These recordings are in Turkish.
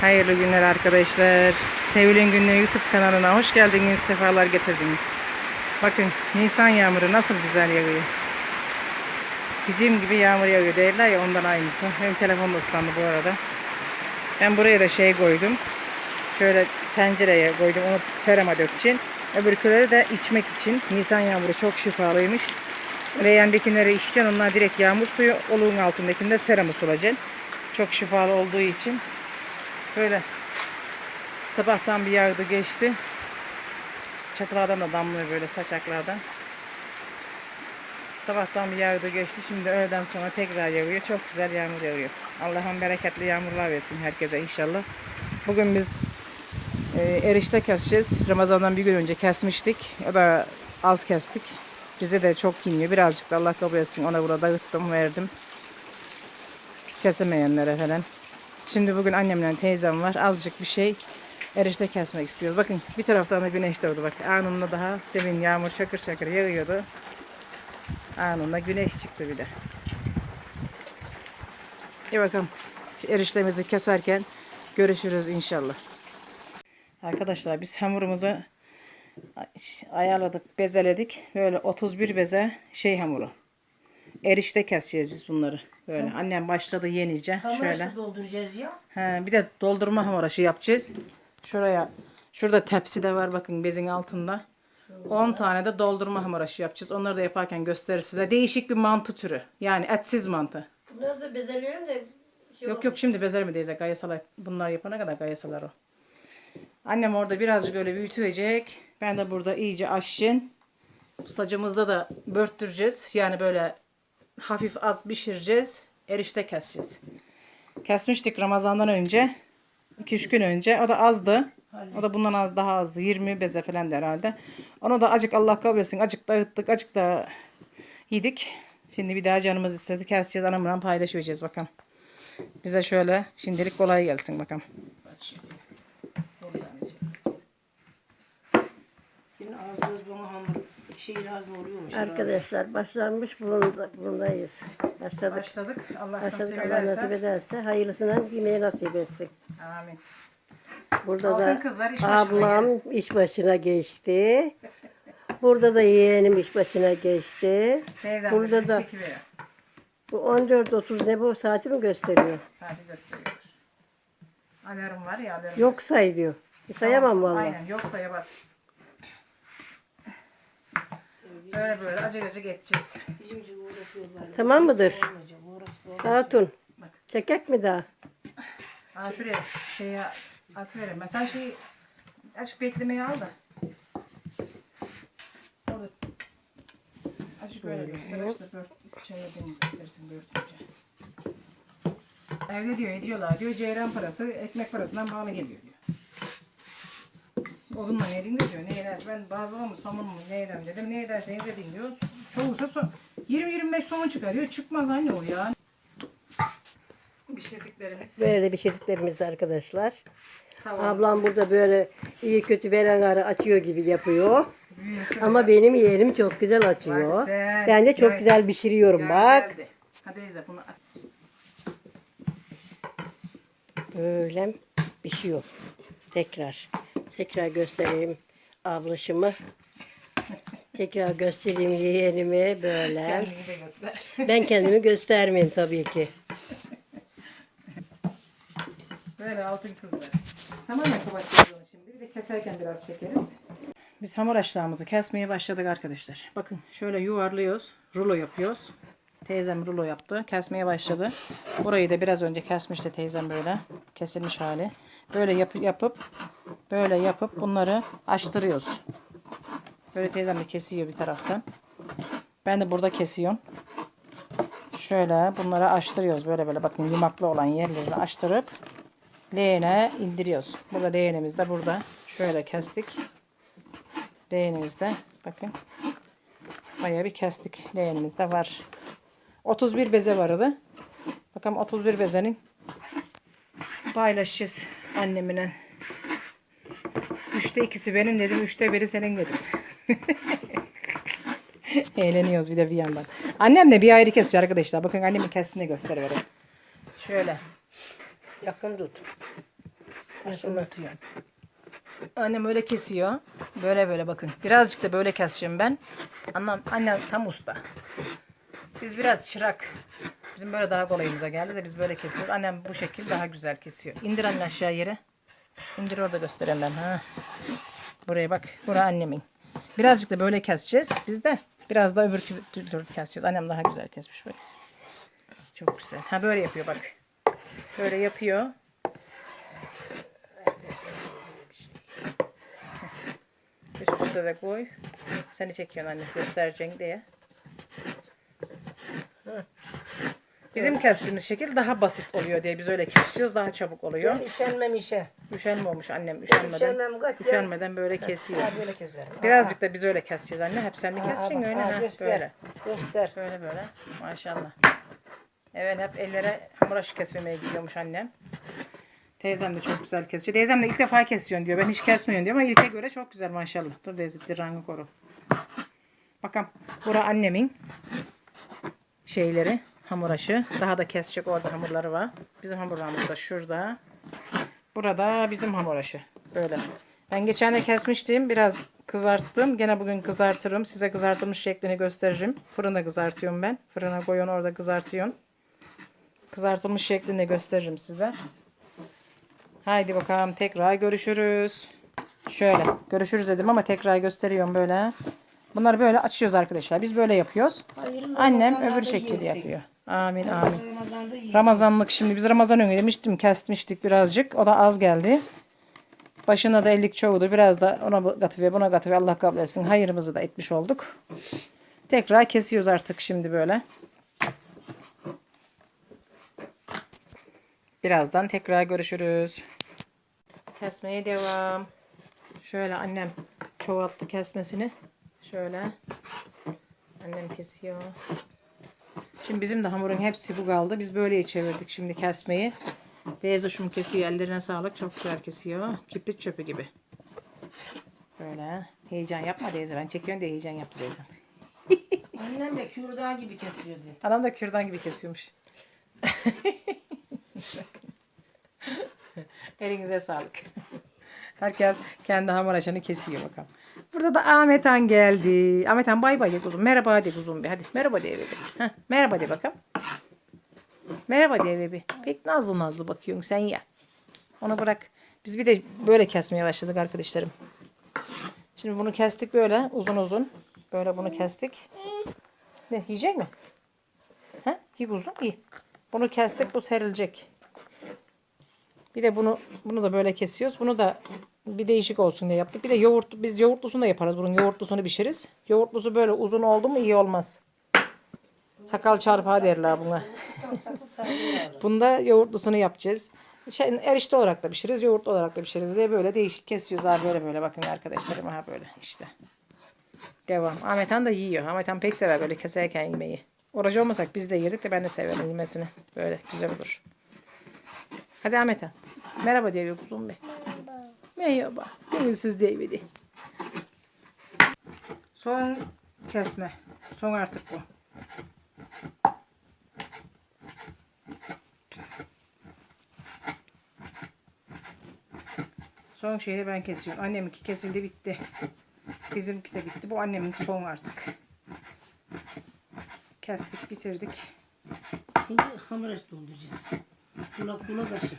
Hayırlı günler arkadaşlar. Sevil'in Günlüğü YouTube kanalına hoş geldiniz, sefalar getirdiniz. Bakın Nisan yağmuru nasıl güzel yağıyor. Sicim gibi yağmur yağıyor değiller ya ondan aynısı. Benim telefon da ıslandı bu arada. Ben buraya da şey koydum. Şöyle tencereye koydum onu serama dökeceğim. Öbürküleri de içmek için. Nisan yağmuru çok şifalıymış. Leğendekileri içeceksin. Onlar direkt yağmur suyu. Oluğun altındakinde seramı sulacaksın. Çok şifalı olduğu için. Böyle sabahtan bir yağdı geçti. Çatılardan da damlıyor böyle saçaklardan. Sabahtan bir yağdı geçti. Şimdi öğleden sonra tekrar yağıyor. Çok güzel yağmur yağıyor. Allah'ın bereketli yağmurlar versin herkese inşallah. Bugün biz e, erişte keseceğiz. Ramazan'dan bir gün önce kesmiştik. O da az kestik. Bize de çok yeniyor. Birazcık da Allah kabul etsin. Ona burada dağıttım, verdim. Kesemeyenlere falan. Şimdi bugün annemle teyzem var. Azıcık bir şey erişte kesmek istiyoruz. Bakın bir taraftan da güneş doğdu. Bak anında daha demin yağmur şakır şakır yağıyordu. Anında güneş çıktı bir de. İyi bakalım. Şu eriştemizi keserken görüşürüz inşallah. Arkadaşlar biz hamurumuzu ayarladık, bezeledik. Böyle 31 beze şey hamuru. Erişte keseceğiz biz bunları. Böyle. Annem başladı yenice. Hamur Şöyle. nasıl dolduracağız ya? He, bir de doldurma hamuraşı yapacağız. Şuraya şurada tepsi de var bakın bezin altında. 10 tane de doldurma hamuraşı yapacağız. Onları da yaparken gösterir size. Değişik bir mantı türü. Yani etsiz mantı. Bunları da bezeleyelim de şey Yok yok şimdi teyze? Gayasalar bunlar yapana kadar gayasalar o. Annem orada birazcık öyle büyütecek. Ben de burada iyice aşın. Sacımızda da börttüreceğiz. Yani böyle hafif az pişireceğiz. Erişte keseceğiz. Kesmiştik Ramazan'dan önce. 2-3 gün önce. O da azdı. O da bundan az daha azdı. 20 beze falan herhalde. Onu da acık Allah kabul etsin. Acık dağıttık. Acık da yedik. Şimdi bir daha canımız istedi. Keseceğiz. Anamla paylaşacağız bakalım. Bize şöyle şimdilik kolay gelsin bakalım. Yine az göz bana hamur şey lazım oluyormuş. Arkadaşlar başlanmış bulunda, bulundayız. Başladık. Başladık. Allah Başladık nasip Allah nasip ederse. ederse hayırlısından yemeği nasip etsin. Amin. Burada Altın da kızlar iş başına ablam iş başına geçti. Burada da yeğenim iş başına geçti. Teyzem Burada da bu 14.30 ne bu saati mi gösteriyor? Saati gösteriyordur. Alarm var ya alarm. Yok say diyor. Sayamam vallahi. Aynen yoksa yabaz. Böyle böyle acı acı geçeceğiz. Tamam mıdır? Hatun. Çekek mi daha? Aa şuraya şeye atıverim. Ben sen şeyi açık beklemeye al da. Orada. Açık böyle göster. Açık da bört, şey yapayım göstersin börtünce. Evde diyor ediyorlar diyor ceyran parası ekmek parasından bağlı geliyor diyor. Odunla ne edin diyor. Ne ederse ben bazlama mı somun mu ne ederim dedim. Ne ederseniz edin diyor. Çoğusa so 20-25 somun çıkar diyor. Çıkmaz anne o ya. Pişirdiklerimiz. Böyle pişirdiklerimiz de arkadaşlar. Tamam. Ablam burada böyle iyi kötü veren arı açıyor gibi yapıyor. Ama benim yeğenim çok güzel açıyor. Bak sen. Ben de çok Gel. güzel pişiriyorum Ya bak. geldi. Hadi Eyza bunu at. Böyle pişiyor. Tekrar. Tekrar göstereyim ablaşımı. Tekrar göstereyim yeğenimi böyle. Kendini de göster. Ben kendimi göstermeyeyim tabii ki. Böyle altın kızlar. Tamamen kapatacağız onu şimdi. Bir de keserken biraz çekeriz. Biz hamur açlığımızı kesmeye başladık arkadaşlar. Bakın şöyle yuvarlıyoruz. Rulo yapıyoruz. Teyzem rulo yaptı. Kesmeye başladı. Burayı da biraz önce kesmişti teyzem böyle. Kesilmiş hali. Böyle yap yapıp böyle yapıp bunları açtırıyoruz. Böyle teyzem de kesiyor bir taraftan. Ben de burada kesiyorum. Şöyle bunları açtırıyoruz. Böyle böyle bakın yumaklı olan yerlerini açtırıp leğene indiriyoruz. Burada leğenimiz de burada. Şöyle kestik. Leğenimiz de bakın. Bayağı bir kestik. Leğenimiz de var. 31 beze vardı. Bakalım 31 bezenin paylaşacağız annemine. Üçte ikisi benim dedim. Üçte biri senin dedim. Eğleniyoruz bir de bir yandan. Annem de bir ayrı kesiyor arkadaşlar. Bakın annemin kestiğini gösterivereyim. Şöyle. Yakın tut. Başını unutuyorum. Annem öyle kesiyor. Böyle böyle bakın. Birazcık da böyle keseceğim ben. Annem, annem tam usta. Biz biraz çırak. Bizim böyle daha kolayımıza geldi de biz böyle kesiyoruz. Annem bu şekil daha güzel kesiyor. İndir anne aşağı yere. İndir orada göstereyim ben. Ha. Buraya bak. Bura annemin. Birazcık da böyle keseceğiz. Biz de biraz da öbür türlü keseceğiz. Annem daha güzel kesmiş böyle. Çok güzel. Ha böyle yapıyor bak. Böyle yapıyor. Üst üste de koy. Seni çekiyorsun anne göstereceksin diye. Bizim kestiğimiz şekil daha basit oluyor diye biz öyle kesiyoruz. Daha çabuk oluyor. Ben üşenmem işe. Üşenme olmuş annem üşenmeden. üşenmem, kaç ya. Üşenmeden böyle kesiyor. Ha böyle keserim. Birazcık da biz öyle keseceğiz anne. Hep sen mi keseceksin bak, öyle ha, ha, göster. böyle. Göster. Böyle böyle. Maşallah. Evet hep ellere hamur aşı kesmemeye gidiyormuş annem. Teyzem de çok güzel kesiyor. Teyzem de ilk defa kesiyorsun diyor. Ben hiç kesmiyorum diyor ama ilke göre çok güzel maşallah. Dur teyze dirangı koru. Bakalım. Bura annemin şeyleri hamur aşı. Daha da kesecek orada hamurları var. Bizim hamurlarımız da şurada. Burada bizim hamur aşı. Böyle. Ben geçen de kesmiştim. Biraz kızarttım. Gene bugün kızartırım. Size kızartılmış şeklini gösteririm. Fırına kızartıyorum ben. Fırına koyuyorsun orada kızartıyorum. Kızartılmış şeklini gösteririm size. Haydi bakalım tekrar görüşürüz. Şöyle görüşürüz dedim ama tekrar gösteriyorum böyle. Bunları böyle açıyoruz arkadaşlar. Biz böyle yapıyoruz. Hayırlı Annem öbür şekilde yapıyor. Amin amin. Ramazan'da. Ramazanlık şimdi biz Ramazan önü demiştim kesmiştik birazcık. O da az geldi. Başına da ellik çoğudur. Biraz da ona katıver buna katıver Allah kabul etsin. Hayırımızı da etmiş olduk. Tekrar kesiyoruz artık şimdi böyle. Birazdan tekrar görüşürüz. Kesmeye devam. Şöyle annem çoğalttı kesmesini. Şöyle. Annem kesiyor. Şimdi bizim de hamurun hepsi bu kaldı. Biz böyle çevirdik şimdi kesmeyi. Teyze şunu kesiyor. Ellerine sağlık. Çok güzel kesiyor. Kibrit çöpü gibi. Böyle. Heyecan yapma teyze. Ben çekiyorum diye heyecan yaptı teyze. Annem de kürdan gibi kesiyordu. Adam da kürdan gibi kesiyormuş. Elinize sağlık. Herkes kendi hamur açanı kesiyor bakalım. Burada da Ahmet Han geldi. Ahmet Han bay bay de kuzum. Merhaba de kuzum bir. Hadi merhaba de bebi. Heh, merhaba de bakalım. Merhaba de bebi. Pek nazlı nazlı bakıyorsun sen ya. Onu bırak. Biz bir de böyle kesmeye başladık arkadaşlarım. Şimdi bunu kestik böyle uzun uzun. Böyle bunu kestik. Ne yiyecek mi? Ha? Yiy kuzum iyi. Bunu kestik bu serilecek. Bir de bunu bunu da böyle kesiyoruz. Bunu da bir değişik olsun diye yaptık. Bir de yoğurt biz yoğurtlusunu da yaparız. Bunun yoğurtlusunu pişiririz. Yoğurtlusu böyle uzun oldu mu iyi olmaz. Sakal çarpığa derler buna. Bunda yoğurtlusunu yapacağız. Şey, erişte olarak da pişiririz, yoğurt olarak da pişiririz diye böyle değişik kesiyoruz. Ha böyle böyle bakın arkadaşlarım ha böyle işte. Devam. Ahmet Han da yiyor. Ahmet Han pek sever böyle keserken yemeği. Oracı olmasak biz de yerdik de ben de severim yemesini. Böyle güzel olur. Hadi Ahmet Han. Merhaba diye bir kuzum be. Merhaba. Gönülsüz değmedi. Son kesme. Son artık bu. Son şeyi ben kesiyorum. Anneminki kesildi bitti. Bizimki de bitti. Bu annemin son artık. Kestik bitirdik. Şimdi hamur dolduracağız. Kulak kulak aşı.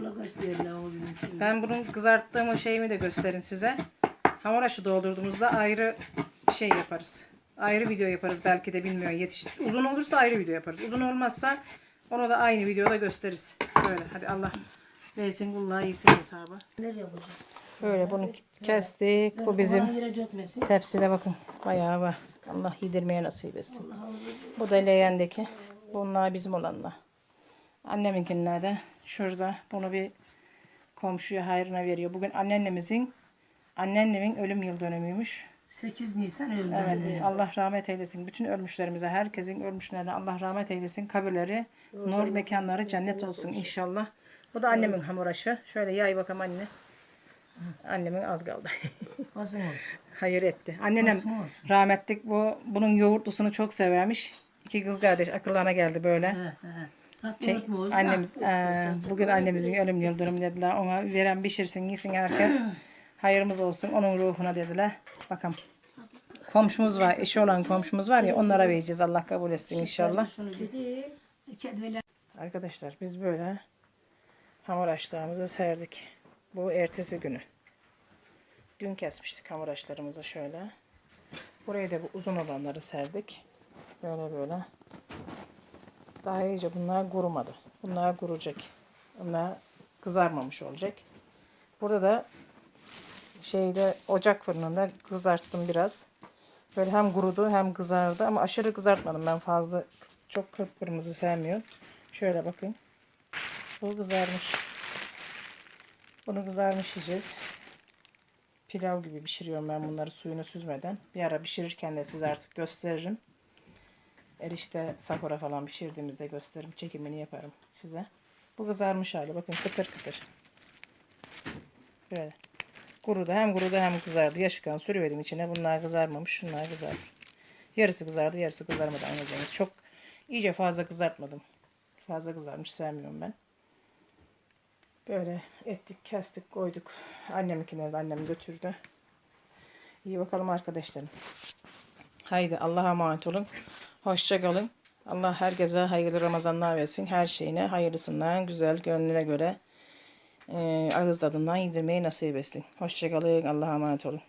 Kulak aşı derler o bizim şimdi. Ben bunun kızarttığım o şeyimi de gösterin size. Hamur aşı doldurduğumuzda ayrı şey yaparız. Ayrı video yaparız belki de bilmiyorum yetiş. Uzun olursa ayrı video yaparız. Uzun olmazsa onu da aynı videoda gösteririz. Böyle hadi Allah versin kullağı iyisin hesabı. Nereye koyacağım? Böyle bunu kestik. Bu bizim Bana yere dökmesin. tepside bakın bayağı var. Allah yedirmeye nasip etsin. Bu da leğendeki. Bunlar bizim olanlar. Anneminkinler de şurada. Bunu bir komşuya hayrına veriyor. Bugün anneannemizin anneannemin ölüm yıl dönümüymüş. 8 Nisan öldü. Evet. Allah rahmet eylesin. Bütün ölmüşlerimize, herkesin ölmüşlerine Allah rahmet eylesin. Kabirleri, nur mekanları cennet olsun inşallah. Bu da annemin hamur aşı. Şöyle yay bakalım anne. Annemin az kaldı. Basın olsun. Hayır etti. Annenem Nasıl olsun? rahmetlik bu bunun yoğurtlusunu çok severmiş. İki kız kardeş akıllarına geldi böyle. He, he. Şey, annemiz, eee, bugün annemizin ölüm yıl dediler. Ona veren pişirsin, yesin herkes. Hayırımız olsun onun ruhuna dediler. Bakalım. Komşumuz var, eşi olan komşumuz var ya onlara vereceğiz. Allah kabul etsin inşallah. Arkadaşlar biz böyle hamur açlarımızı serdik. Bu ertesi günü. Dün kesmiştik hamur açlarımızı şöyle. Buraya da bu uzun olanları serdik. Böyle böyle. Daha iyice bunlar kurumadı. Bunlar kuracak. Bunlar kızarmamış olacak. Burada da şeyde ocak fırınında kızarttım biraz. Böyle hem kurudu hem kızardı ama aşırı kızartmadım ben fazla çok kıpkırmızı sevmiyorum. Şöyle bakın. Bu kızarmış. Bunu kızarmış yiyeceğiz. Pilav gibi pişiriyorum ben bunları suyunu süzmeden. Bir ara pişirirken de size artık gösteririm. Erişte sahura falan pişirdiğimizde gösteririm. Çekimini yaparım size. Bu kızarmış hali. Bakın kıtır kıtır. Böyle. Kurudu. Hem kurudu hem kızardı. Yaşıkan sürüverdim içine. Bunlar kızarmamış. Şunlar kızardı. Yarısı kızardı. Yarısı kızarmadı. Anlayacağınız. Çok iyice fazla kızartmadım. Fazla kızarmış sevmiyorum ben. Böyle ettik, kestik, koyduk. Anneminkine de annem götürdü. İyi bakalım arkadaşlarım. Haydi Allah'a emanet olun. Hoşça kalın. Allah herkese hayırlı Ramazanlar versin. Her şeyine hayırlısından, güzel, gönlüne göre e, ağız tadından yedirmeyi nasip etsin. Hoşça kalın. Allah'a emanet olun.